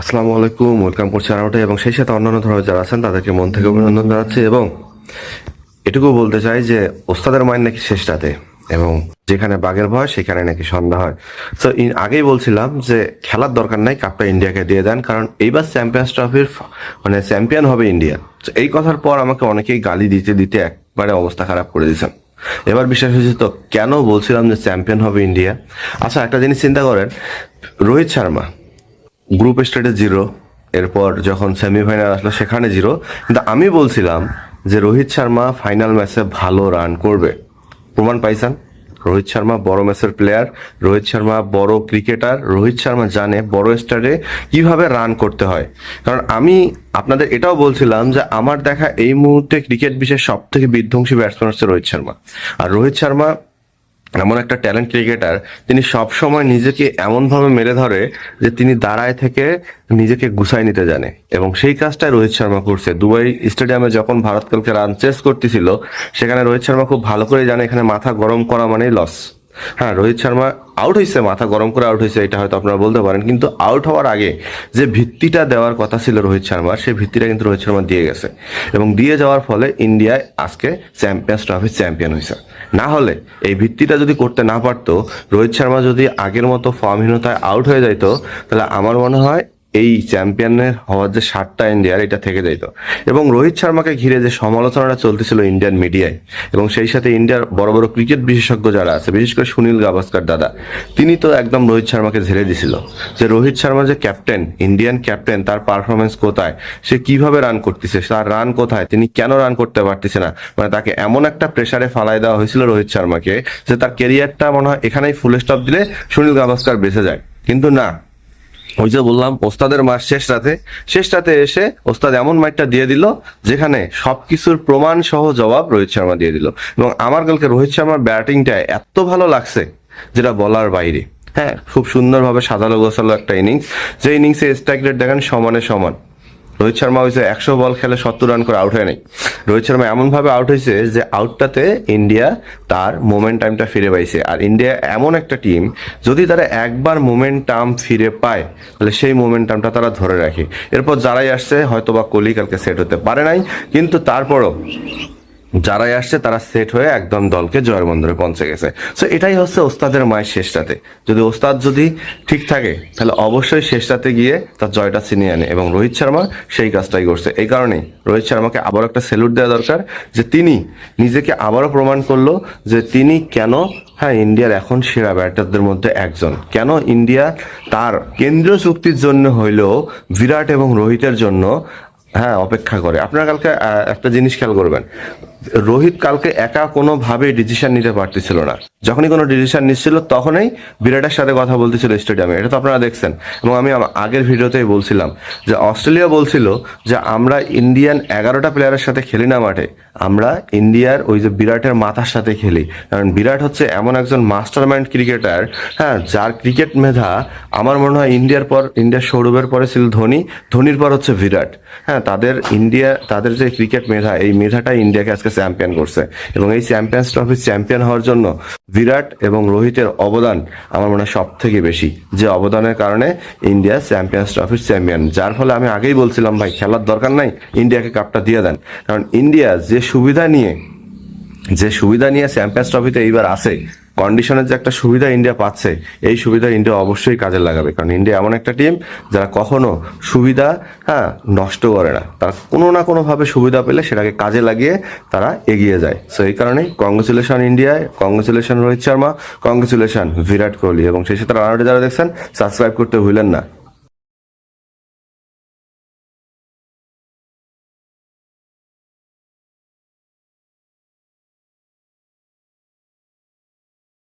আসসালামু আলাইকুম, ওয়েলকাম করছি আরাউটে এবং সেই সাথে অন্যান্য ধরনের যারা আছেন, তাদেরকে মন থেকে অভিনন্দন জানাচ্ছি এবং এটুকু বলতে চাই যে ওস্তাদের মাইন্ড নাকি শেষ রাতে এবং যেখানে বাঘের ভয়, সেখানে নাকি সন্ধ্যা হয়। তো আগেই বলছিলাম যে খেলার দরকার নাই, কাপটা ইন্ডিয়াকে দিয়ে দেন, কারণ এইবার চ্যাম্পিয়ন্স ট্রফির মানে চ্যাম্পিয়ন হবে ইন্ডিয়া। তো এই কথার পর আমাকে অনেকেই গালি দিতে দিতে একবারে অবস্থা খারাপ করে দিয়েছেন। এবার বিশ্বাস হয়েছে তো কেন বলছিলাম যে চ্যাম্পিয়ন হবে ইন্ডিয়া? আচ্ছা একটা জিনিস চিন্তা করেন, রোহিত শর্মা গ্রুপ স্টেটে জিরো এরপর যখন সেমিফাইনাল আসলো সেখানে জিরো কিন্তু আমি বলছিলাম যে রোহিত শর্মা ফাইনাল ম্যাচে ভালো রান করবে। প্রমাণ পাইছেন? রোহিত শর্মা বড় ম্যাচের প্লেয়ার রোহিত শর্মা বড় ক্রিকেটার রোহিত শর্মা জানে বড় স্টারে কীভাবে রান করতে হয়। কারণ আমি আপনাদের এটাও বলছিলাম যে আমার দেখা এই মুহূর্তে ক্রিকেট বিশ্বের সব থেকে বিধ্বংসী ব্যাটসম্যান হচ্ছে রোহিত শর্মা। আর রোহিত শর্মা এমন একটা ট্যালেন্ট ক্রিকেটার তিনি সব সময় নিজেকে এমনভাবে মেরে ধরে যে তিনি দাঁড়ায় থেকে নিজেকে গুছাই নিতে জানে। এবং সেই কাজটাই রোহিত শর্মা করছে। দুবাই স্টেডিয়ামে যখন ভারত কালকে রান চেস করতেছিল, সেখানে রোহিত শর্মা খুব ভালো করে জানে, এখানে মাথা গরম করা মানেই লস হ্যাঁ রোহিত শর্মা আউট হয়েছে মাথা গরম করে আউট হয়েছে এটা হয়তো আপনারা বলতে পারেন। কিন্তু আউট হওয়ার আগে যে ভিত্তিটা দেওয়ার কথা ছিল রোহিত শর্মার সেই ভিত্তিটা কিন্তু রোহিত শর্মা দিয়ে গেছে। এবং দিয়ে যাওয়ার ফলে ইন্ডিয়ায় আজকে চ্যাম্পিয়ন্স ট্রফি চ্যাম্পিয়ন হয়েছে না হলে এই ভিত্তিটা যদি করতে না পারতো, রোহিত শর্মা যদি আগের মতো ফর্মহীনতায় আউট হয়ে যাইতো, তাহলে আমার মনে হয় এই চ্যাম্পিয়নের হওয়ার যে সাতটা ইন্ডিয়ার এটা থেকে যাইত। এবং রোহিত শর্মাকে ঘিরে যে সমালোচনাটা চলতেছিল ইন্ডিয়ান মিডিয়ায় এবং সেই সাথে ইন্ডিয়ার বড় বড় ক্রিকেট বিশেষজ্ঞ যারা আছে, বিশেষ করে সুনীল গাভাস্কার দাদা, তিনি তো একদম রোহিত শর্মাকে ঝেড়ে দিছিল। যে রোহিত শর্মা যে ক্যাপ্টেন ইন্ডিয়ান ক্যাপ্টেন তার পারফরমেন্স কোথায়, সে কীভাবে রান করতেছে, তার রান কোথায়, তিনি কেন রান করতে পারতেছে না মানে তাকে এমন একটা প্রেসারে ফালাই দেওয়া হয়েছিল রোহিত শর্মাকে, যে তার কেরিয়ারটা মনে হয় এখানেই ফুল স্টপ দিলে সুনীল গাভাস্কার বেঁচে যায়। কিন্তু না ওই যে বললাম, ওস্তাদের মাস শেষ রাতে। শেষ রাতে এসে ওস্তাদ এমন মাইটটা দিয়ে দিল, যেখানে সব কিছুর প্রমাণ সহ জবাব রোহিত শর্মা দিয়ে দিল। এবং আমার কালকে রোহিত শর্মার ব্যাটিংটা এত ভালো লাগছে, যেটা বলার বাইরে। হ্যাঁ খুব সুন্দরভাবে সাজালো গোছালো একটা ইনিংস। যে ইনিংসে স্ট্রাইক রেট দেখেন সমানে সমান। রোহিত শর্মা হয়েছে একশো বল খেলে সত্তর রান করে আউট হয় নাই। রোহিত শর্মা এমনভাবে আউট হয়েছে যে আউটটাতে ইন্ডিয়া তার মোমেন্ট টাইমটা ফিরে পাইছে। আর ইন্ডিয়া এমন একটা টিম, যদি তারা একবার মোমেন্ট টার্ম ফিরে পায়, তাহলে সেই মোমেন্ট টার্মটা তারা ধরে রাখে। এরপর যারাই আসছে হয়তো বা কোহলি কালকে সেট হতে পারে নাই, কিন্তু তারপরও যারাই আসছে, তারা সেট হয়ে একদম দলকে জয়ের বন্দরে পৌঁছে গেছে। সো এটাই হচ্ছে ওস্তাদের মায়ের শেষ রাতে যদি ওস্তাদ যদি ঠিক থাকে, তাহলে অবশ্যই শেষ রাতে গিয়ে তার জয়টা ছিনিয়ে আনে এবং রোহিত শর্মা সেই কাজটাই করছে। এই কারণেই রোহিত শর্মাকে আবার একটা স্যালুট দেওয়া দরকার যে তিনি নিজেকে আবারও প্রমাণ করল যে তিনি কেন হ্যাঁ ইন্ডিয়ার এখন সেরা ব্যাটারদের মধ্যে একজন। কেন ইন্ডিয়া তার কেন্দ্রীয় চুক্তির জন্য হইলেও বিরাট এবং রোহিতের জন্য হ্যাঁ অপেক্ষা করে। আপনারা কালকে একটা জিনিস খেয়াল করবেন। রোহিত কালকে একা কোনোভাবেই ডিসিশন নিতে পারতেছিল না। যখনই কোনো ডিসিশন নিচ্ছিল, তখনই বিরাটের সাথে কথা বলতেছিল স্টেডিয়ামে এটা তো আপনারা দেখছেন। এবং আমি আগের ভিডিওতেই বলছিলাম যে অস্ট্রেলিয়া বলছিল যে আমরা ইন্ডিয়ান এগারোটা প্লেয়ারের সাথে খেলি না মাঠে, আমরা ইন্ডিয়ার ওই যে বিরাটের মাথার সাথে খেলি। কারণ বিরাট হচ্ছে এমন একজন মাস্টার মাইন্ড ক্রিকেটার হ্যাঁ যার ক্রিকেট মেধা আমার মনে হয় ইন্ডিয়ার পর, ইন্ডিয়ার সৌরভের পরে ছিল ধোনি, ধোনির পর হচ্ছে বিরাট। হ্যাঁ তাদের ইন্ডিয়া, তাদের যে ক্রিকেট মেধা, এই মেধাটাই ইন্ডিয়াকে আজকে চ্যাম্পিয়ন করছে। এবং এই চ্যাম্পিয়ন্স ট্রফি চ্যাম্পিয়ন হওয়ার জন্য বিরাট এবং রোহিতের অবদান আমার মনে হয় সব থেকে বেশি। যে অবদানের কারণে ইন্ডিয়া চ্যাম্পিয়ন্স ট্রফির চ্যাম্পিয়ন যার ফলে আমি আগেই বলছিলাম, ভাই, খেলার দরকার নাই, ইন্ডিয়াকে কাপটা দিয়ে দেন। কারণ ইন্ডিয়া যে সুবিধা নিয়ে যে সুবিধা নিয়ে চ্যাম্পিয়ন্স ট্রফিতে এইবার আছে কন্ডিশনের যে একটা সুবিধা ইন্ডিয়া পাচ্ছে, এই সুবিধা ইন্ডিয়া অবশ্যই কাজে লাগাবে। কারণ ইন্ডিয়া এমন একটা টিম যারা কখনো সুবিধা হ্যাঁ নষ্ট করে না। তারা কোনো না কোনোভাবে সুবিধা পেলে সেটাকে কাজে লাগিয়ে তারা এগিয়ে যায়। সো এই কারণেই কংগ্রেচুলেশন ইন্ডিয়ায় কংগ্রেচুলেশন রোহিত শর্মা কংগ্রেচুলেশন বিরাট কোহলি। এবং সেই সাথে রানাউটে যারা দেখছেন সাবস্ক্রাইব করতে ভুলেন না।